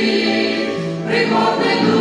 чи